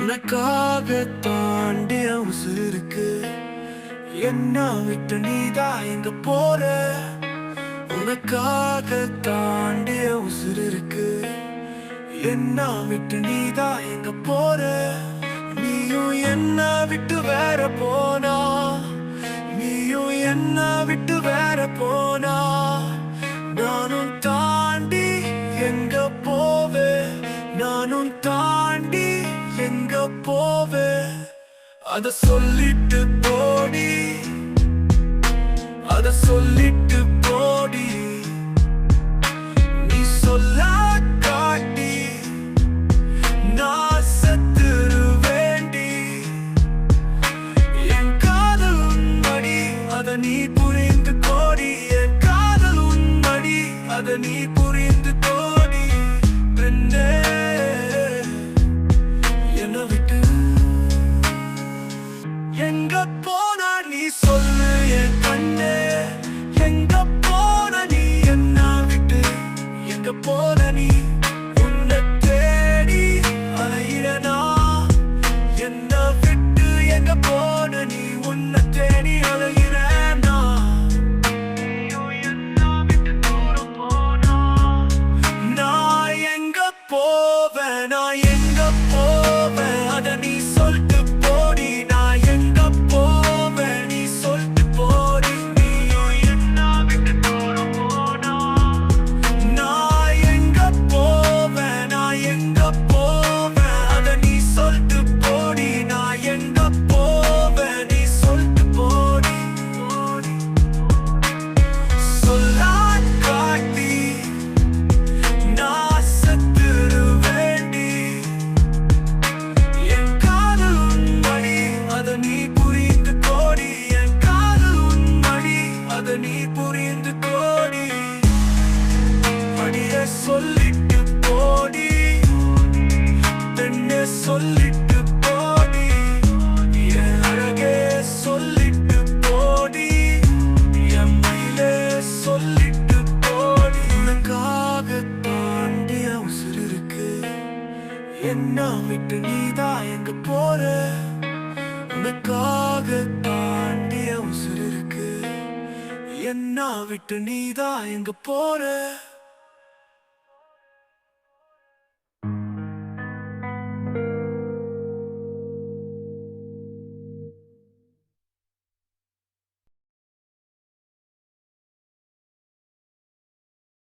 உனக்காக தாண்டிய உசுருக்கு. என்ன விட்டு நீதான் எங்க போற? உனக்காக தாண்டிய இருக்கு என்ன விட்டு நீதான் எங்க போற? நீயும் என்ன விட்டு வேற போனா? நீயும் என்ன விட்டு அத சொல்லிட்டு போடி அத சொல்லிட்டு More. புரிந்து கோடி. அடிய சொல்லிட்டு போடி. தென்ன சொல்லிட்டு போடி. என் சொல்லிட்டு போடி. என் மயிலே சொல்லிட்டு என்ன விட்டு நீதா எங்க போ என்ன விட்டு நீதான் எங்க போற?